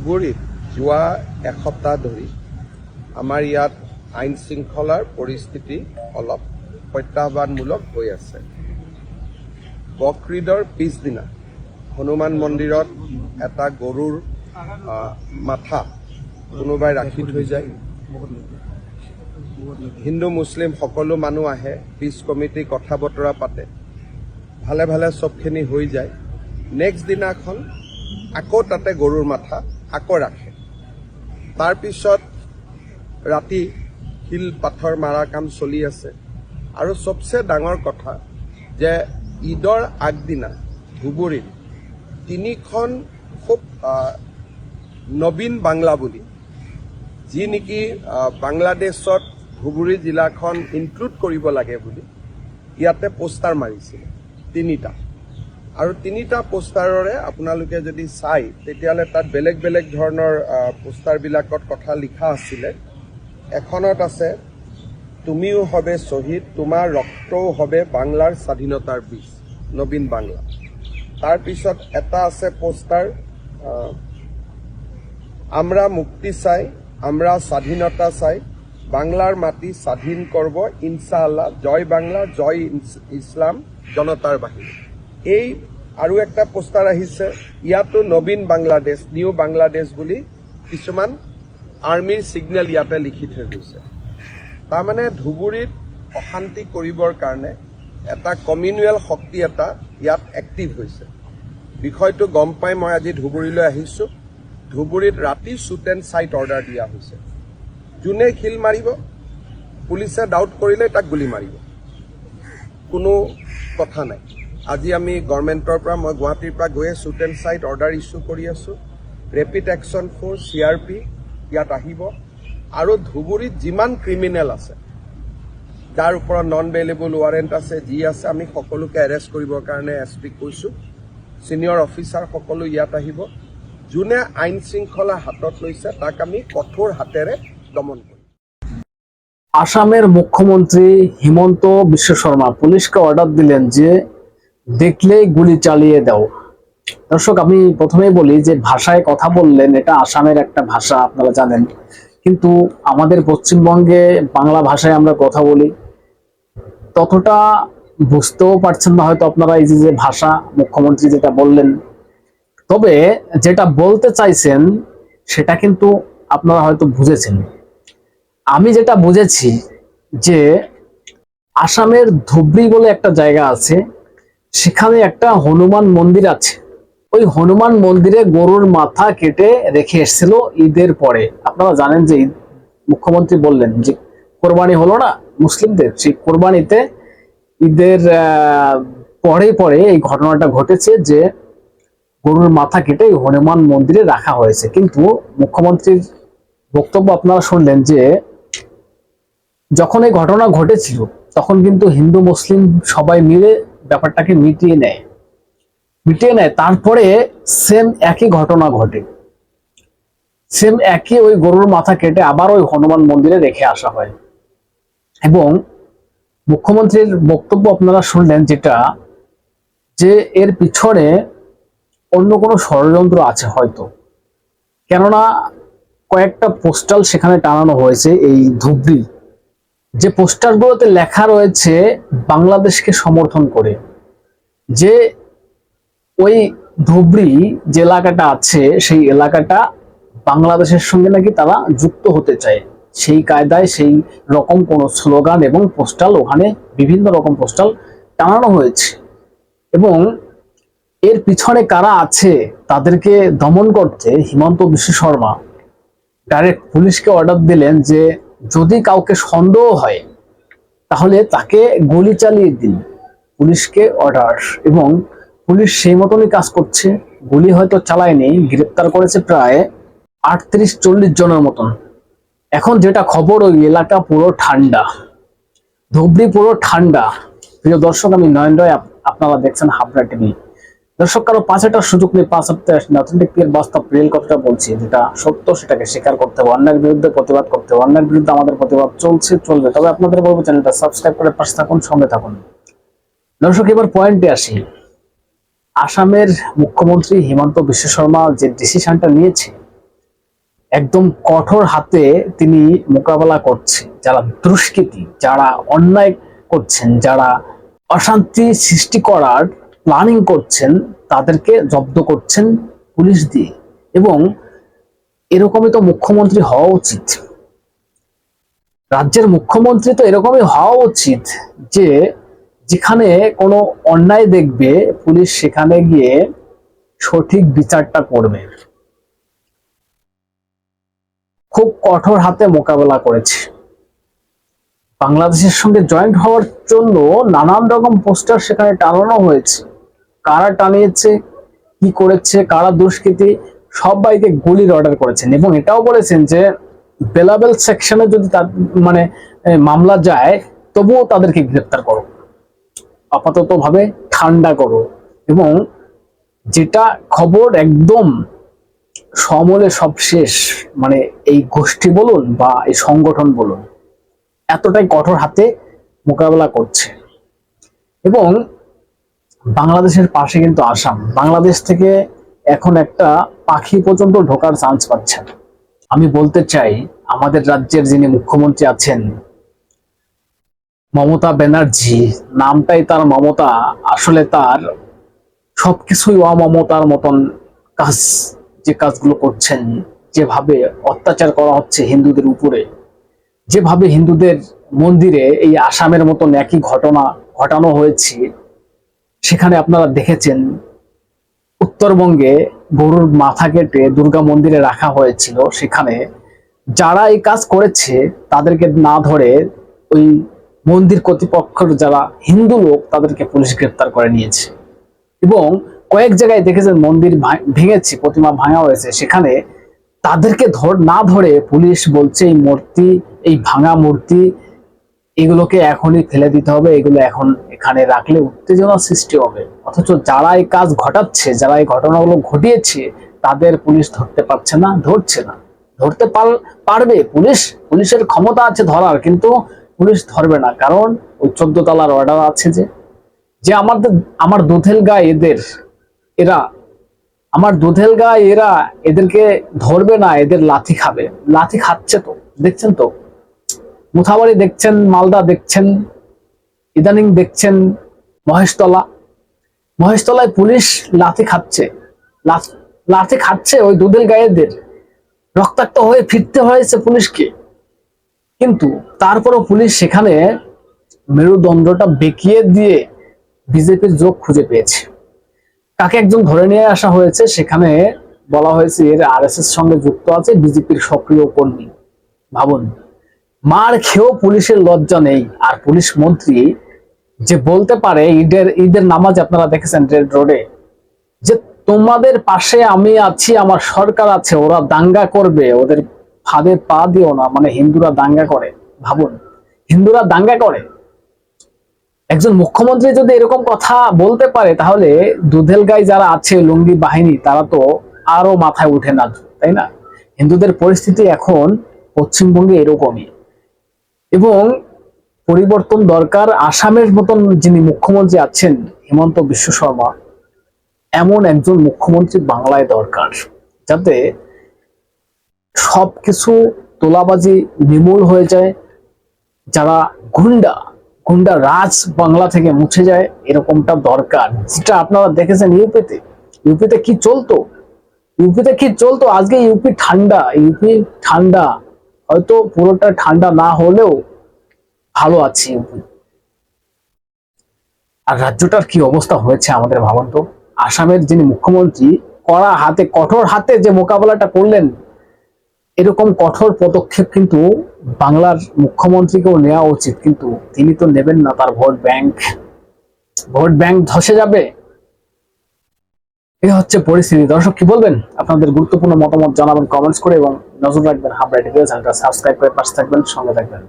ধুবুৰীত যোৱা এসপ্তাহ ধৰি আমাৰ ইয়াত আইন শৃংখলাৰ পৰিস্থিতি অলপ প্ৰত্যাহ্বানমূলক হৈ আছে। বকৰিদৰ পিছদিনা হনুমান মন্দিৰত এটা গৰুৰ মাথা কোনোবাই ৰাখি থৈ যায়। হিন্দু মুছলিম সকলো মানুহ আহে পিছ কমিটি কথা বতৰা পাতে। ভালে ভালে চবখিনি হৈ যায়। নেক্সট দিনাখন আকৌ তাতে গৰুৰ মাথা আকৌ ৰাখে। তাৰপিছত ৰাতি শিল পাথৰ মাৰা কাম চলি আছে। আৰু চবচে ডাঙৰ কথা যে ঈদৰ আগদিনা ধুবুৰীত তিনিখন খুব নবীন বাংলা বুলি যি নেকি বাংলাদেশত ধুবুৰী জিলাখন ইনক্লুড কৰিব লাগে বুলি ইয়াতে পোষ্টাৰ মাৰিছিলে। তিনিটা। আৰু তিনিটা পোষ্টাৰৰে আপোনালোকে যদি চাই, তেতিয়াহ'লে তাত বেলেগ বেলেগ ধৰণৰ পোষ্টাৰবিলাকত কথা লিখা আছিলে। এখনত আছে, তুমিও হবে শ্বহীদ, তোমাৰ ৰক্তও হবে বাংলাৰ স্বাধীনতাৰ বীজ, নবীন বাংলা। তাৰপিছত এটা আছে পোষ্টাৰ আমরা মুক্তি চাই, আমরা স্বাধীনতা চাই বাংলার মাটি স্বাধীন করব ইনশাআল্লাহ। জয় বাংলা, জয় ইসলাম জনতাৰ বাহিনী। এই আৰু একটা পোষ্টাৰ আহিছে, ইয়াতো নবীন বাংলাদেশ, নিউ বাংলাদেশ বুলি কিছুমান আৰ্মিৰ ছিগনেল ইয়াতে লিখি থৈ গৈছে। তাৰমানে ধুবুৰীত অশান্তি কৰিবৰ কাৰণে এটা কমিউনেল শক্তি এটা ইয়াত এক্টিভ হৈছে। বিষয়টো গম পাই মই আজি ধুবুৰীলৈ আহিছোঁ। ধুবুৰীত ৰাতি শ্বুট এণ্ড চাইট অৰ্ডাৰ দিয়া হৈছে। যোনে শিল মাৰিব, পুলিচে ডাউট কৰিলে তাক গুলি মাৰিব। কোনো কথা নাই। আজি আমি গভৰ্ণমেণ্টৰ পৰা, মই গুৱাহাটীৰ পৰা গৈয়ে shoot and sight order issue কৰি আছোঁ। Rapid action force C R P ইয়াত আহিব। আৰু ধুবুৰীত যিমান ক্ৰিমিনেল আছে, যাৰ ওপৰত নন বেইলেবল ৱাৰেণ্ট আছে, যি আছে, আমি সকলোকে এৰেষ্ট কৰিবৰ কাৰণে এছ পিক কৈছোঁ। ছিনিয়ৰ অফিচাৰ সকলো ইয়াত আহিব। যোনে আইন শৃংখলা হাতত লৈছে, তাক আমি কঠোৰ হাতেৰে দমন কৰিম। আসামের মুখ্যমন্ত্রী হিমন্ত বিশ্ব শর্মা পুলিশকে অর্ডার দিলেন যে দেখলেই গুলি চালিয়ে দাও। দর্শক, আমি প্রথমেই বলি যে ভাষায় কথা বললেন, এটা আসামের একটা ভাষা, আপনারা জানেন। কিন্তু আমাদের পশ্চিমবঙ্গে বাংলা ভাষায় আমরা কথা বলি। ততটা বুঝতেও পারছেন না হয়তো আপনারা এই যে ভাষা, মুখ্যমন্ত্রী যেটা বললেন। তবে যেটা বলতে চাইছেন, সেটা কিন্তু আপনারা হয়তো বুঝেছেন। আমি যেটা বুঝেছি যে আসামের ধুবড়ি বলে একটা জায়গা আছে সেখানে একটা হনুমান মন্দির আছে। ওই হনুমান মন্দিরে গরুর মাথা কেটে রেখে এসেছিল ঈদের পরে। আপনারা জানেন যে মুখ্যমন্ত্রী বললেন যে কোরবানি হলো না, মুসলিমদের। সেই কোরবানিতে ঈদের পরে পরে এই ঘটনাটা ঘটেছে যে গরুর মাথা কেটে হনুমান মন্দিরে রাখা হয়েছে। কিন্তু মুখ্যমন্ত্রীর বক্তব্য আপনারা শুনলেন যে যখন এই ঘটনা ঘটেছিল, তখন কিন্তু হিন্দু, মুসলিম সবাই মিলে ব্যাপারটাকে মিটিয়ে নেয়। মিটিয়ে নেয়, তারপরে সেম একই ঘটনা ঘটে। সেম একই ওই গরুর মাথা কেটে আবার ওই হনুমান মন্দিরে রেখে আসা হয়। এবং মুখ্যমন্ত্রীর বক্তব্য আপনারা শুনলেন যেটা, যে এর পিছনে অন্য কোনো ষড়যন্ত্র আছে হয়তো। কেননা কয়েকটা পোস্টাল সেখানে টানানো হয়েছে এই ধুবড়ি। যে পোস্টারগুলোতে লেখা রয়েছে, বাংলাদেশকে সমর্থন করে, যে ওই ধুবড়ি যে এলাকাটা আছে, সেই এলাকাটা বাংলাদেশের সঙ্গে নাকি তারা যুক্ত হতে চায়। সেই কায়দায় সেই রকম কোন স্লোগান এবং পোস্টাল ওখানে বিভিন্ন রকম পোস্টাল টানানো হয়েছে। এবং এর পিছনে কারা আছে, তাদেরকে দমন করতে হিমন্ত বিশ্ব শর্মা ডাইরেক্ট পুলিশকে অর্ডার দিলেন যে যদি কাউকে সন্দেহ হয়, তাহলে তাকে গুলি চালিয়ে দিন। পুলিশকে অর্ডার এবং পুলিশ সেই মতনই কাজ করছে। গুলি হয়তো চালায়নি, গ্রেপ্তার করেছে প্রায় আটত্রিশ চল্লিশ জনের মতন। এখন যেটা খবর, ওই এলাকা পুরো ঠান্ডা। ধুবড়ি পুরো ঠান্ডা। প্রিয় দর্শক, আমি নয়ন রয় আপ- আপনারা দেখছেন হাবড়া টিভি। দর্শক, কারও পাঁচ একটা সুযোগ নিয়ে পাঁচ সপ্তাহে আসেন। অথেন্টিক এর বাস্তব রিয়েল কথাটা বলছি, যেটা সত্য, সেটাকে স্বীকার করতে হবে। অন্যের বিরুদ্ধে প্রতিবাদ করতে হবে। অন্যের বিরুদ্ধে আমাদের প্রতিবাদ চলছে, চলবে। তবে আপনাদের বলব চ্যানেলটা সাবস্ক্রাইব করে পাশে থাকুন, সঙ্গে থাকুন। দর্শক, এবার পয়েন্টে আসি। আসামের মুখ্যমন্ত্রী হিমন্ত বিশ্ব শর্মা যে ডিসিশনটা নিয়েছে, একদম কঠোর হাতে তিনি মোকাবেলা করছে। যারা দুষ্কৃতি, যারা অন্যায় করছেন, যারা অশান্তি সৃষ্টি করার প্ল্যানিং করছেন, তাদেরকে জব্দ করছেন পুলিশ দিয়ে। এবং এরকমই তো মুখ্যমন্ত্রী হওয়া উচিত। রাজ্যের মুখ্যমন্ত্রী তো এরকমই হওয়া উচিত যে, যেখানে কোনো অন্যায় দেখবে, পুলিশ সেখানে গিয়ে সঠিক বিচারটা করবে। খুব কঠোর হাতে মোকাবেলা করেছে। বাংলাদেশের সঙ্গে জয়েন্ট হওয়ার জন্য নানান রকম পোস্টার সেখানে টানানো হয়েছে। কারা টানিয়েছে, কি করেছে, কারা দুষ্কৃতী, সবাইকে গুলির অর্ডার করেছেন। এবং এটাও বলেছেন যে, বেলাবেল সেকশনে যদি তার মানে মামলা যায়, তবুও তাদেরকে গ্রেপ্তার করো। আপাতত ভাবে ঠান্ডা করো। এবং যেটা খবর একদম সমলে সব শেষ মানে এই গোষ্ঠী বলুন বা এই সংগঠন বলুন, এতটাই কঠোর হাতে মোকাবেলা করছে। এবং বাংলাদেশের পাশে কিন্তু আসাম। বাংলাদেশ থেকে এখন একটা পাখি পর্যন্ত ঢোকার চান্স পাচ্ছে আমি বলতে চাই, আমাদের রাজ্যের যিনি মুখ্যমন্ত্রী আছেন, মমতা ব্যানার্জি, নামটাই তার মমতা, আসলে তার সবকিছুই অমমতার মতন কাজ, যে কাজগুলো করছেন, যেভাবে অত্যাচার করা হচ্ছে হিন্দুদের উপরে, যেভাবে হিন্দুদের মন্দিরে এই আসামের মতন একই ঘটনা ঘটানো হয়েছে সেখানে আপনারা দেখেছেন উত্তরবঙ্গে গরুর মাথা কেটে দুর্গা মন্দিরে রাখা হয়েছিল সেখানে। যারা এই কাজ করেছে, তাদেরকে না ধরে ওই মন্দির কর্তৃপক্ষের যারা হিন্দু লোক, তাদেরকে পুলিশ গ্রেপ্তার করে নিয়েছে। এবং কয়েক জায়গায় দেখেছেন মন্দির ভেঙেছে, প্রতিমা ভাঙা হয়েছে। সেখানে তাদেরকে ধর, না ধরে পুলিশ বলছে, এই মূর্তি, এই ভাঙা মূর্তি এগুলোকে এখনই ফেলে দিতে হবে, এগুলো এখন এখানে রাখলে উত্তেজনা সৃষ্টি হবে। অথচ যারা এই কাজ ঘটাচ্ছে, যারা এই ঘটনাগুলো ঘটিয়েছে, তাদের পুলিশ ধরতে পারছে না, ধরছে না। ধরতে পার- পারবে, পুলিশ, পুলিশের ক্ষমতা আছে ধরার, কিন্তু পুলিশ ধরবে না। কারণ ওই চোদ্দ তলার অর্ডার আছে যে যে আমাদের, আমার দুধেল গায়ে এদের, এরা, আমার দুধেল গায়ে এরা এদেরকে ধরবে না, এদের লাথি খাবে। লাথি খাচ্ছে তো, দেখছেন তো? মুথাবাড়ি দেখছেন, মালদা দেখছেন, ইদানিং দেখছেন মহেশতলা। মহেশতলায় পুলিশ লাথি খাচ্ছে। লাথ- খাচ্ছে ওই দুধেল গায়েদের। রক্তাক্ত হয়ে ফিরতে হয়েছে পুলিশকে। কিন্তু তারপরও পুলিশ সেখানে মেরুদণ্ডটা বেঁকিয়ে দিয়ে বিজেপির যোগ খুঁজে পেয়েছে। কাকে একজন ধরে নিয়ে আসা হয়েছে সেখানে বলা হয়েছে এর আর সঙ্গে যুক্ত আছে বিজেপির সক্রিয় কর্মী, ভাবুন। মার খেয়েও পুলিশের লজ্জা নেই। আর পুলিশ মন্ত্রী যে বলতে পারে, ঈদের ঈদের নামাজ আপনারা দেখেছেন রেড রোডে, যে তোমাদের পাশে আমি আছি, আমার সরকার আছে, ওরা দাঙ্গা করবে, ওদের ফাঁদে পা দিও না মানে হিন্দুরা দাঙ্গা করে, ভাবুন। হিন্দুরা দাঙ্গা করে। একজন মুখ্যমন্ত্রী যদি এরকম কথা বলতে পারে, তাহলে দুধেল গাই যারা আছে, লুঙ্গি বাহিনী, তারা তো আরও মাথায় উঠে না, তাই না? হিন্দুদের পরিস্থিতি এখন পশ্চিমবঙ্গে এরকমই। এবং পরিবর্তন দরকার আসামের মতন যিনি মুখ্যমন্ত্রী আছেন হিমন্ত বিশ্ব শর্মা, এমন একজন মুখ্যমন্ত্রী বাংলায় দরকার, যাতে সবকিছু তোলাবাজি নির্মূল হয়ে যায়, যারা গুন্ডা গুন্ডা রাজ বাংলা থেকে মুছে যায়, এরকমটা দরকার। যেটা আপনারা দেখেছেন ইউপিতে। ইউপিতে কি চলতো? ইউপিতে কি চলতো? আজকে ইউপি ঠান্ডা ইউপি ঠান্ডা। হয়তো পুরোটা ঠান্ডা না হলেও ভালো আছি। আর রাজ্যটার কি অবস্থা হয়েছে আমাদের ভাবুন তো আসামের যিনি মুখ্যমন্ত্রী, কড়া হাতে, কঠোর হাতে যে মোকাবেলাটা করলেন, এরকম কঠোর পদক্ষেপ কিন্তু বাংলার মুখ্যমন্ত্রীকেও নেওয়া উচিত। কিন্তু তিনি তো নেবেন না, তার ভোট ব্যাংক। ভোট ব্যাংক ধসে যাবে এই হচ্ছে পরিস্থিতি। দর্শক, কি বলবেন? আপনাদের গুরুত্বপূর্ণ মতামত জানাবেন কমেন্টস করে এবং নজর রাখবেন হাবড়া টিভি চ্যানেলটা। সাবস্ক্রাইব করে পাশে থাকবেন, সঙ্গে থাকবেন।